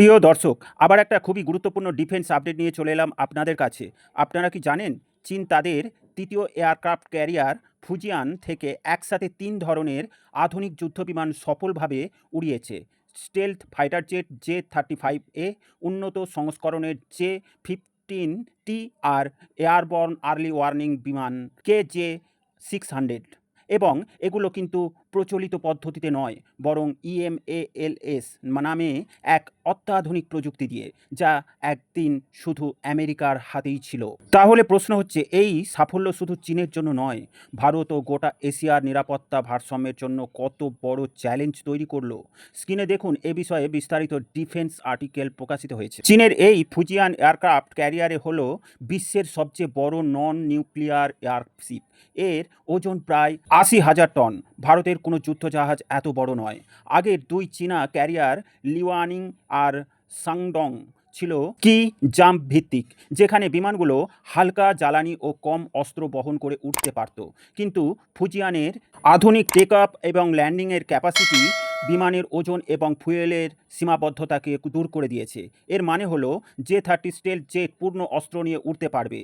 প্রিয় দর্শক, আবার একটা খুবই গুরুত্বপূর্ণ ডিফেন্স আপডেট নিয়ে চলে এলাম আপনাদের কাছে। আপনারা কি জানেন, চীন তাদের তৃতীয় এয়ারক্রাফট ক্যারিয়ার ফুজিয়ান থেকে একসাথে তিন ধরনের আধুনিক যুদ্ধবিমান সফলভাবে উড়িয়েছে। Stealth fighter jet J thirty five A উন্নত সংস্করণের জে ফিফটিন টি আর এয়ারবর্ন আর্লি ওয়ার্নিং বিমান কে জে সিক্স হান্ড্রেড এবং এগুলো কিন্তু প্রচলিত পদ্ধতিতে নয়, বরং E ইএমএএলএস নামে এক অত্যাধুনিক প্রযুক্তি দিয়ে, যা একদিন শুধু আমেরিকার হাতেই ছিল। তাহলে প্রশ্ন হচ্ছে, এই সাফল্য শুধু চীনের জন্য নয়, ভারত ও গোটা এশিয়ার নিরাপত্তা ভারসাম্যের জন্য কত বড় চ্যালেঞ্জ তৈরি করল? স্ক্রিনে দেখুন, এ বিষয়ে বিস্তারিত ডিফেন্স আর্টিকেল প্রকাশিত হয়েছে। চীনের এই ফুজিয়ান এয়ারক্রাফট ক্যারিয়ারে হলো বিশ্বের সবচেয়ে বড় নন নিউক্লিয়ার এয়ারশিপ। এর ওজন প্রায় আশি হাজার টন। ভারতের কোনো যুদ্ধজাহাজ এত বড় নয়। আগের দুই চীনা ক্যারিয়ার লিওয়ানিং আর সাংডং ছিল কি জাম্প ভিত্তিক যেখানে বিমানগুলো হালকা, জ্বালানি ও কম অস্ত্র বহন করে উঠতে পারত। কিন্তু ফুজিয়ানের আধুনিক টেক আপ এবং ল্যান্ডিংয়ের ক্যাপাসিটি বিমানের ওজন এবং ফুয়েলের সীমাবদ্ধতাকে দূর করে দিয়েছে। এর মানে হলো জে থার্টি স্টেল জেট পূর্ণ অস্ত্র নিয়ে উঠতে পারবে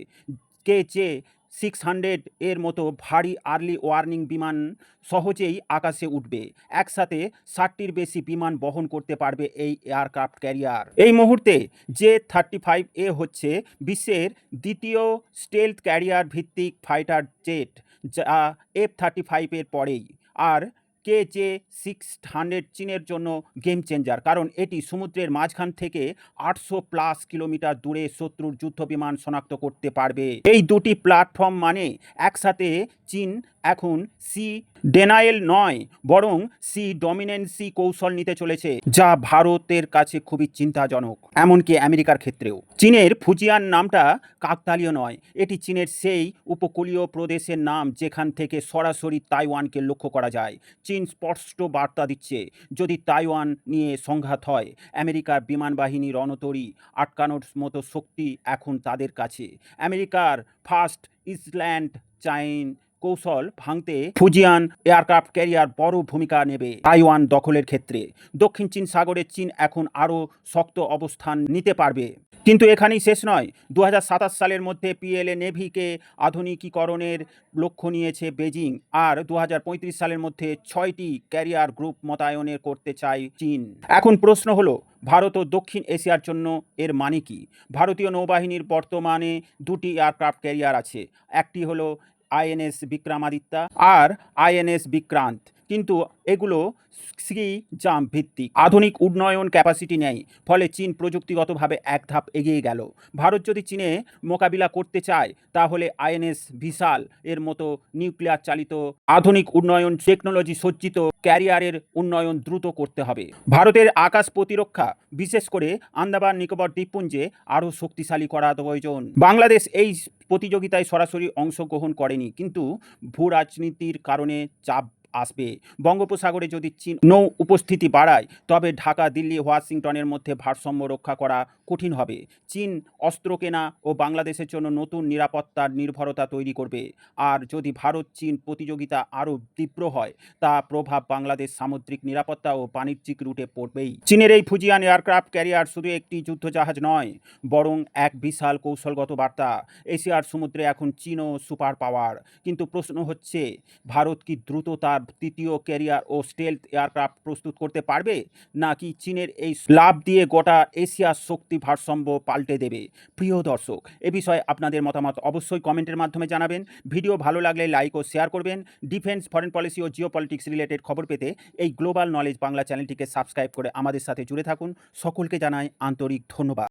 কে জে সিক্স হান্ড্রেড এর মতো ভারী আর্লি ওয়ার্নিং বিমান সহজেই আকাশে উঠবে। একসাথে ষাটটির বেশি বিমান বহন করতে পারবে এই এয়ারক্রাফট ক্যারিয়ার এই মুহূর্তে যে থার্টি ফাইভ এ হচ্ছে বিশ্বের দ্বিতীয় স্টেলথ ক্যারিয়ার ভিত্তিক ফাইটার জেট যা এফ থার্টি ফাইভের পরেই। আর কে সিক্স হান্ড্রেড চীনের জন্য গেম চেঞ্জার কারণ এটি সমুদ্রের মাঝখান থেকে আটশো প্লাস কিলোমিটার দূরে শত্রুর যুদ্ধবিমান শনাক্ত করতে পারবে। এই দুটি প্ল্যাটফর্ম মানে একসাথে চীন এখন সি ডেনায়েল নয়, বরং সি ডমিনেন্সি কৌশল নিতে চলেছে, যা ভারতের কাছে খুবই চিন্তাজনক, এমনকি আমেরিকার ক্ষেত্রেও। চীনের ফুজিয়ান নামটা কাকতালীয় নয়, এটি চীনের সেই উপকূলীয় প্রদেশের নাম যেখান থেকে সরাসরি তাইওয়ানকে লক্ষ্য করা যায়। চীন স্পষ্ট বার্তা দিচ্ছে, যদি তাইওয়ান নিয়ে সংঘাত হয়, আমেরিকার বিমান বাহিনী রণতরী আটকানোর মতো শক্তি এখন তাদের কাছে। আমেরিকার ফার্স্ট ইসল্যান্ড চাইন কৌশল ভাঙতে ফুজিয়ান এয়ারক্রাফট ক্যারিয়ার বড় ভূমিকা নেবে তাইওয়ান দখলের ক্ষেত্রে। দক্ষিণ চীন সাগরে চীন এখন আরও শক্ত অবস্থান নিতে পারবে। কিন্তু এখানেই শেষ নয়। দু সালের মধ্যে পিএলএ নেভিকে আধুনিকীকরণের লক্ষ্য নিয়েছে বেজিং আর দু হাজার পঁয়ত্রিশ সালের মধ্যে ছয়টি ক্যারিয়ার গ্রুপ মোতায়নের করতে চায় চীন। এখন প্রশ্ন হলো, ভারত ও দক্ষিণ এশিয়ার জন্য এর মানে কি? ভারতীয় নৌবাহিনীর বর্তমানে দুটি এয়ারক্রাফট ক্যারিয়ার আছে। একটি হলো আইএনএস বিক্রমাদিত্যা আর আইএনএস বিক্রান্ত। কিন্তু এগুলো সি জাম ভিত্তিক। আধুনিক উন্নয়ন ক্যাপাসিটি নেই, ফলে চীন প্রযুক্তিগতভাবে এক ধাপ এগিয়ে গেল। ভারত যদি চীনে মোকাবিলা করতে চায়, তাহলে আইএনএস ভিসাল এর মতো নিউক্লিয়ার চালিত আধুনিক উন্নয়ন টেকনোলজি সজ্জিত ক্যারিয়ারের উন্নয়ন দ্রুত করতে হবে। ভারতের আকাশ প্রতিরক্ষা, বিশেষ করে আন্দামান, নিকোবর দ্বীপপুঞ্জে আরও শক্তিশালী করা প্রয়োজন। বাংলাদেশ এই প্রতিযোগিতায় সরাসরি অংশগ্রহণ করেনি, কিন্তু ভূ রাজনীতির কারণে চাপ আসবে। বঙ্গোপসাগরে যদি চীন নৌ উপস্থিতি বাড়ায়, তবে ঢাকা, দিল্লি, ওয়াশিংটনের মধ্যে ভারসাম্য রক্ষা করা কঠিন হবে। চীন অস্ত্র কেনা ও বাংলাদেশের জন্য নতুন নিরাপত্তার নির্ভরতা তৈরি করবে। আর যদি ভারত চীন প্রতিযোগিতা আরও তীব্র হয়, তা প্রভাব বাংলাদেশ সামুদ্রিক নিরাপত্তা ও বাণিজ্যিক রুটে পড়বেই। চীনের এই ফুজিয়ান এয়ারক্রাফট ক্যারিয়ার শুধু একটি যুদ্ধজাহাজ নয়, বরং এক বিশাল কৌশলগত বার্তা। এশিয়ার সমুদ্রে এখন চীনও সুপার পাওয়ার। কিন্তু প্রশ্ন হচ্ছে, ভারত কি দ্রুত তার তৃতীয় ক্যারিয়ার ও স্টেলথ এয়ারক্রাফট প্রস্তুত করতে পারবে? নাকি চীনের এই লাভ দিয়ে গোটা এশিয়ার শক্তি ভারসাম্য পাল্টে দেবে? প্রিয় দর্শক, এ বিষয়ে আপনাদের মতামত অবশ্যই কমেন্টের মাধ্যমে জানাবেন। ভিডিও ভালো লাগলে লাইক ও শেয়ার করবেন। ডিফেন্স ফরেন পলিসি ও জিও পলিটিক্স রিলেটেড খবর পেতে এই গ্লোবাল নলেজ বাংলা চ্যানেলটিকে সাবস্ক্রাইব করে আমাদের সাথে জুড়ে থাকুন। সকলকে জানাই আন্তরিক ধন্যবাদ।